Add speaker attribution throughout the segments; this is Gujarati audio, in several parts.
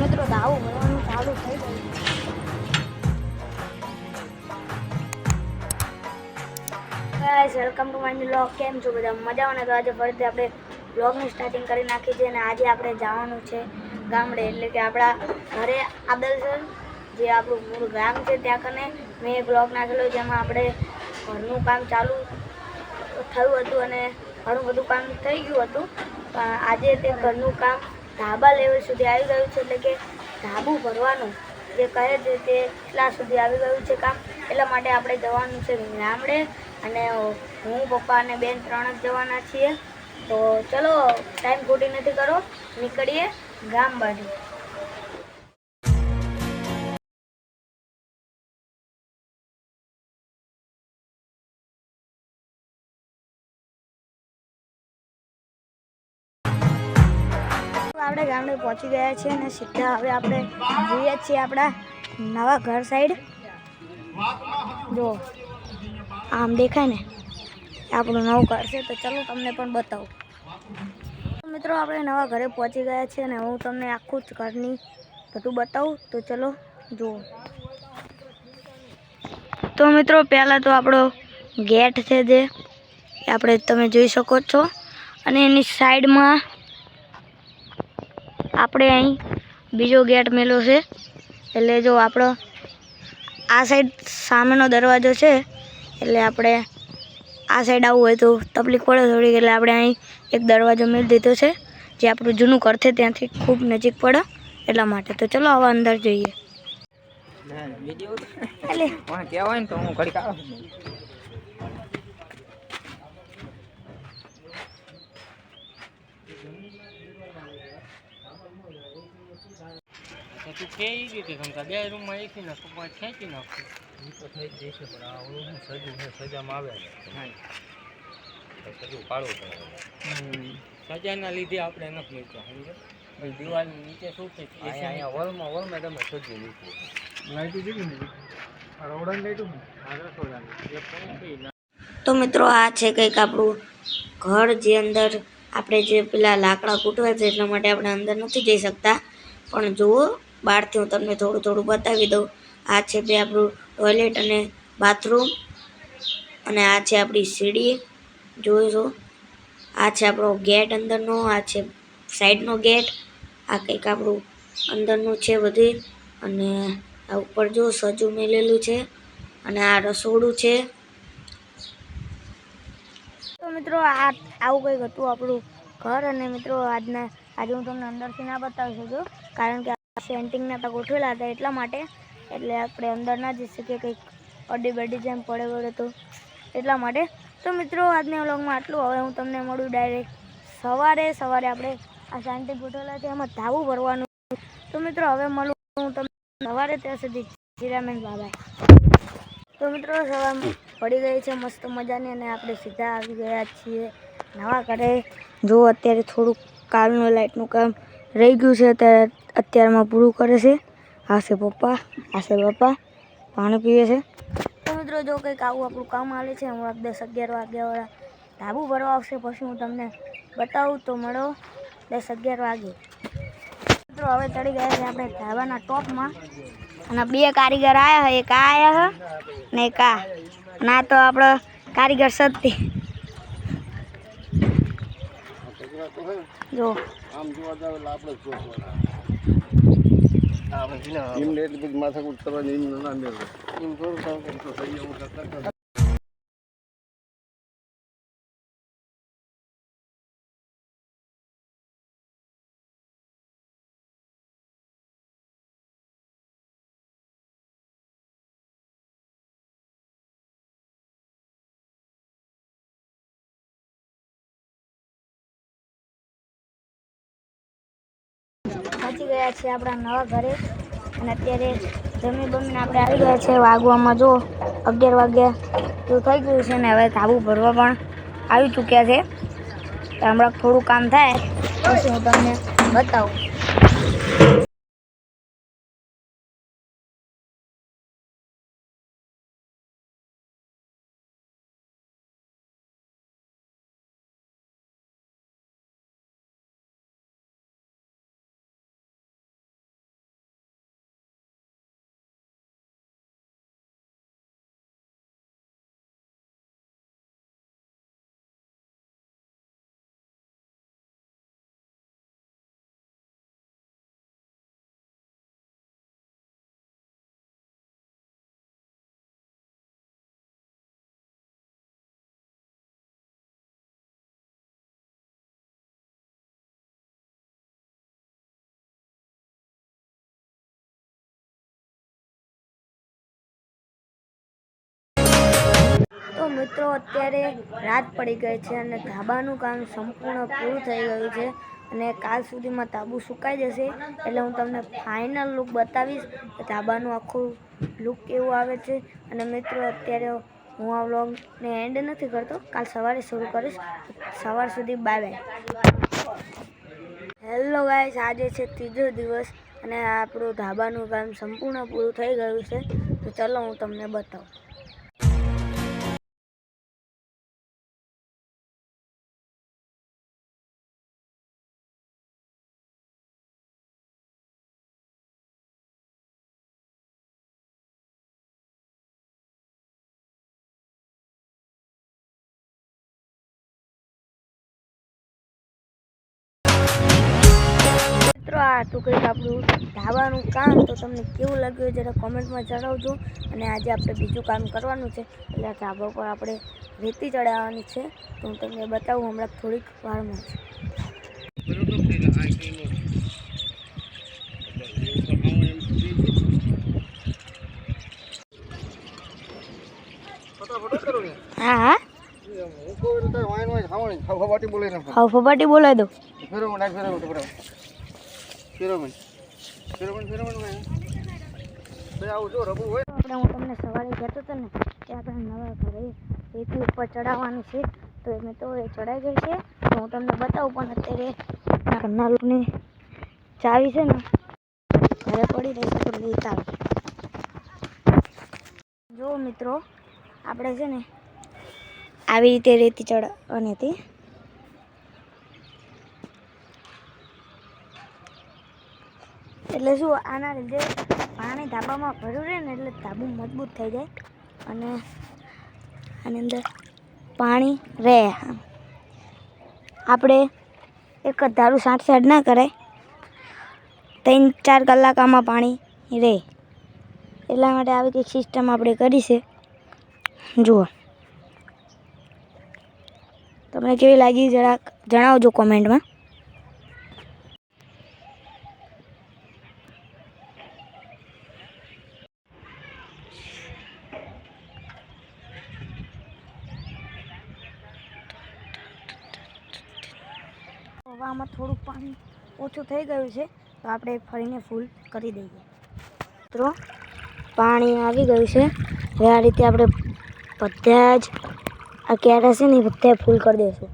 Speaker 1: મિત્રો દાવું મળવાનું ચાલુ થઈ ગયું. Guys welcome to my blog કેમ છો બધા? મજામાં તો આજે ફરીથી આપણે બ્લોગની સ્ટાર્ટિંગ કરી નાખી છે અને આજે આપણે જવાનું છે ગામડે. એટલે કે આપણા ઘરે આદલસર જે આપણું મૂળ ગામ છે ત્યાં કને મેં એક બ્લોગ નાખેલો જેમાં આપણે ઘરનું કામ ચાલુ થયું હતું અને ઘણું બધું કામ થઈ ગયું હતું. પણ આજે તે ઘરનું કામ ધાબા લેવલ સુધી આવી ગયું છે એટલે કે ધાબું ભરવાનું. જે કહે છે તે એટલા સુધી આવી ગયું છે કામ. એટલા માટે આપણે જવાનું છે ગામડે. અને હું, પપ્પા અને બેન ત્રણ જ જવાના છીએ. તો ચલો ટાઈમ ખોટી નથી કરો. નીકળીએ ગામ બાજુ. આપણે ગામડે પહોંચી ગયા છીએ અને સીધા હવે આપણે જઈએ છીએ આપણા નવા ઘર સાઈડ જો, આમ દેખાય ને, આપણું નવું ઘર છે. તો ચલો તમને પણ બતાવું. મિત્રો, આપણે નવા ઘરે પહોંચી ગયા છીએ અને હું તમને આખું જ ઘરની બધું બતાવું. તો ચલો, જુઓ. તો મિત્રો, પહેલાં તો આપણો ગેટ છે જે આપણે તમે જોઈ શકો છો. અને એની સાઈડમાં આપણે અહીં બીજો ગેટ મેલો છે. એટલે જો આપણો આ સાઈડ સામેનો દરવાજો છે એટલે આપણે આ સાઈડ આવવું હોય તો તકલીફ પડે થોડીક એટલે આપણે અહીં એક દરવાજો મેળ દીધો છે જે આપણું જૂનું ઘર છે ત્યાંથી ખૂબ નજીક પડે એટલા માટે. તો ચલો હવે અંદર જઈએ. એટલે
Speaker 2: કહેવાય ને તો હું ઘડીક તું કે ઈ રીતે સમજા બે રૂમમાં એસી નાખો પાંચ ખેંચી નાખો. એ તો થઈ જ જશે પણ આ ઓલું હું સજુ છે સજામાં આવે સજુ કાઢવું પડે સજાના લીધે આપણે નથી મૂક્યા સમજો ભાઈ દિવાલની નીચે શું છે? અહીંયા વોલમાં વોલમાં તમે સજુ લીધું લાઈટ દીધી ને રોડન લાઈટું રસોડાની.
Speaker 1: તો મિત્રો આ છે કંઈક આપણું ઘર જે અંદર આપણે જે પેલા લાકડા કૂટવા છે એટલા માટે આપણે અંદર નથી જઈ શકતા. પણ જુઓ બહારથી હું તમને થોડું થોડું બતાવી દઉં. આ છે બે આપણું ટોયલેટ અને બાથરૂમ અને આ છે આપણી સીડી. જોઈશો આ છે આપણો ગેટ અંદરનો, આ છે સાઈડનો ગેટ. આ કંઈક આપણું અંદરનું છે બધું. અને આ ઉપર જો સજુ મેલેલું છે અને આ રસોડું છે. તો મિત્રો, આ આવું કંઈક હતું આપણું ઘર અને મિત્રો, આજના આજે હું તમને અંદરથી ના બતાવી શકું, કારણ કે સેન્ટિંગના તો ગોઠવેલા હતા એટલા માટે. એટલે આપણે અંદર ના જઈ શકીએ કંઈક અડી બડી જેમ પડે પડે તો એટલા માટે. તો મિત્રો, આજના વ્લોગમાં આટલું. હવે હું તમને મળું ડાયરેક્ટ સવારે સવારે આપણે આ સેન્ટિંગ ગોઠવેલા છે. એમાં ધાવું ભરવાનું. તો મિત્રો, હવે મળું હું તમને સવારે ત્યાં સુધી. જીરામેન બાબા. તો મિત્રો, સવાર પડી ગઈ છે. મસ્ત મજાની અને આપણે સીધા આવી ગયા છીએ નવા ઘરે. જો અત્યારે થોડુંક કાલનું લાઇટનું કામ રહી ગયું છે અત્યારે અત્યારમાં પૂરું કરે છે. આ છે પપ્પા, આ છે પપ્પા પાણી પીવે છે. તો મિત્રો જો કંઈક આવું આપણું કામ હાલે છે, હમણાં દસ અગિયાર વાગ્યાવાળા ધાબુ ભરવા આવશે, પછી હું તમને બતાવું, તો મળો દસ અગિયાર વાગે. મિત્રો હવે ચડી ગયા છે આપણે ધાબાના ટોપમાં, અને બે કારીગર આવ્યા એક આ હે, ને આ. ના તો આપણો કારીગર સત્તી જો.
Speaker 3: આમ જોવા જાવ એટલે આપણે જ જોવાનું એમને એટલી બધી માથાકૂટ કરવાની એમને ના મેળવે.
Speaker 2: એમ થોડું
Speaker 3: કરતા.
Speaker 1: પહોંચી ગયા છે આપણા નવા ઘરે. અને અત્યારે જમી બમીને આપણે આવી ગયા છે વાગવામાં જો અગિયાર વાગ્યા તો થઈ ગયું છે ને હવે ધાબુ ભરવા પણ આવી ચૂક્યા છે. હમણાં થોડું કામ થાય, પછી હું તમને બતાવું. મિત્રો, અત્યારે રાત પડી ગઈ છે અને ધાબાનું કામ સંપૂર્ણ પૂરું થઈ ગયું છે અને કાલ સુધીમાં તાબુ સુકાઈ જશે એટલે હું તમને ફાઇનલ લુક બતાવીશ. ધાબાનું આખું લુક કેવું આવે છે અને મિત્રો, અત્યારે હું આ વ્લોગને એન્ડ નથી કરતો, કાલ સવારે શરૂ કરીશ. સવાર સુધી બાય બાય હેલો ગાઈસ આજે છે ત્રીજો દિવસ અને આપણું ધાબાનું કામ સંપૂર્ણ પૂરું થઈ ગયું છે. તો ચલો હું તમને બતાવું. મિત્રો આ હતું કંઈક આપણું ધાવાનું કામ તો તમને કેવું લાગ્યું જરા કોમેન્ટમાં જણાવજો અને આજે આપણે બીજું કામ કરવાનું છે એટલે ધાબા પર આપણે રેતી ચડાવવાની છે તો હું તમને બતાવું હમણાં થોડીક વારમાં હા હા
Speaker 3: હું કહું તો વાઈન વાઈન ખાવાની ખાવા બાટી બોલી
Speaker 1: દો ફબાટી બોલાવી દો
Speaker 3: ફેરો નાખ ફેરો
Speaker 1: હું તમને સવારે કહેતો હતો ને કે નવા ઘરે રેતી ઉપર ચડાવવાનું છે, તો એ તો એ ચડાઈ ગઈ છે. હું તમને બતાવું પણ અત્યારે ઘરના ચાવી છે ને, ઘરે પડી રહી છે તો. જો મિત્રો, આપણે છે ને આવી રીતે રેતી ચડાવવાની હતી. એટલે શું, આના લીધે પાણી ધાબામાં ભર્યું રહે ને એટલે ધાબુ મજબૂત થઈ જાય અને આની અંદર પાણી રહે. આપણે એક જ ધારું સાઠ સાઠ ના કરાય. ત્રણ ચાર કલાક આમાં પાણી રહે. એટલા માટે આવી કંઈક સિસ્ટમ આપણે કરી છે. જુઓ. તમને કેવી લાગી, જરાક જણાવજો કોમેન્ટમાં હવે આમાં થોડુંક પાણી ઓછું થઈ ગયું છે, તો આપણે ફરીને ફૂલ કરી દઈએ. મિત્રો, પાણી આવી ગયું છે. હવે આ રીતે આપણે બધા જ, આ કેરા છે ને બધા ફૂલ કરી દઈશું.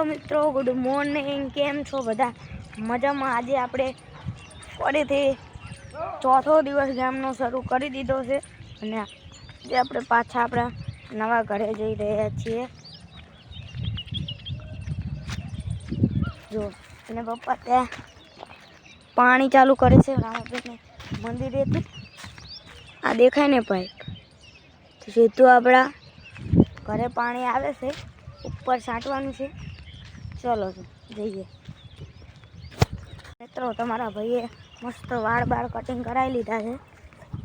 Speaker 1: હેલો મિત્રો, ગુડ મોર્નિંગ. કેમ છો બધા? મજામાં. આજે આપણે ફરીથી ચોથો દિવસ ગામનો શરૂ કરી દીધો છે અને આજે આપણે પાછા આપણા નવા ઘરે જઈ રહ્યા છીએ. જો, અને પપ્પા ત્યાં પાણી ચાલુ કરે છે. રામાપીરને મંદિરેથી આ દેખાય ને પાઇપ સીધું આપણા ઘરે પાણી આવે છે. ઉપર છાંટવાનું છે. ચલો જઈએ. મિત્રો, તમારા ભાઈએ મસ્ત વાળ બાળ કટિંગ કરાવી લીધા છે.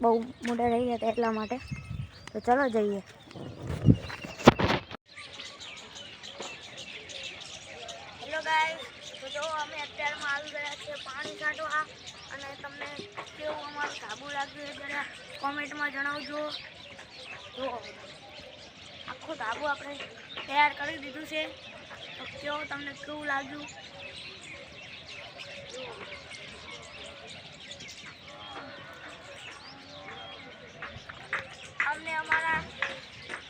Speaker 1: બહુ મોટા રહી ગયા એટલા માટે. તો ચલો જઈએ. હેલો ગાઈસ તો જો અમે અત્યારમાં આવી ગયા છીએ પાણી છાંટવા અને તમને કેવું અમારું ધાબુ લાગ્યું જરા કોમેન્ટમાં જણાવજો. જો આખું ધાબુ આપણે તૈયાર કરી દીધું છે. તો તમને કેવું લાગ્યું? અમને અમારા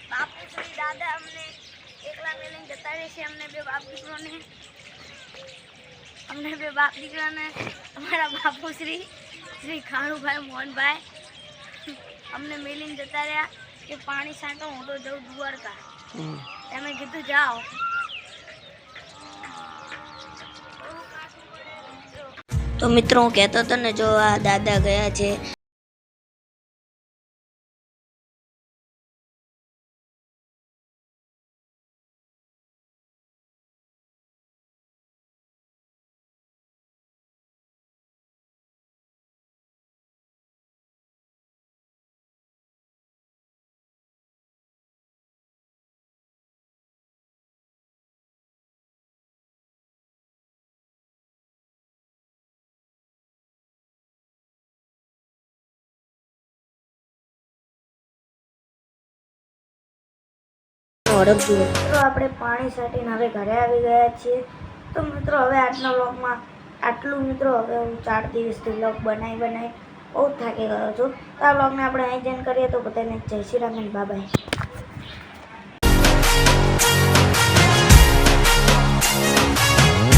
Speaker 1: બાપુ શ્રી દાદા અમને એકલા મેલીને જતા રહેશે અમને બે બાપ દીકરોને. અમને બે બાપ દીકરાને અમારા બાપુ શ્રી શ્રી ખાણુભાઈ મોહનભાઈ. અમને મેલીને જતા રહ્યા કે પાણી છાંટો હું તો જઉં દ્વારકા. તમે કીધું જાઓ. તો મિત્રો હું કહેતો હતો ને જો આ દાદા ગયા છે અડગ જુઓ મિત્રો, આપણે પાણી સાટીને હવે ઘરે આવી ગયા છીએ. તો મિત્રો, હવે આજના બ્લોગમાં આટલું મિત્રો, હવે હું ચાર દિવસથી બ્લોગ બનાવી બનાવી બહુ થાકી ગયો છું. તો આ બ્લોગને આપણે અહીં જઈને કરીએ. તો બધાને જય શ્રી રામ બાય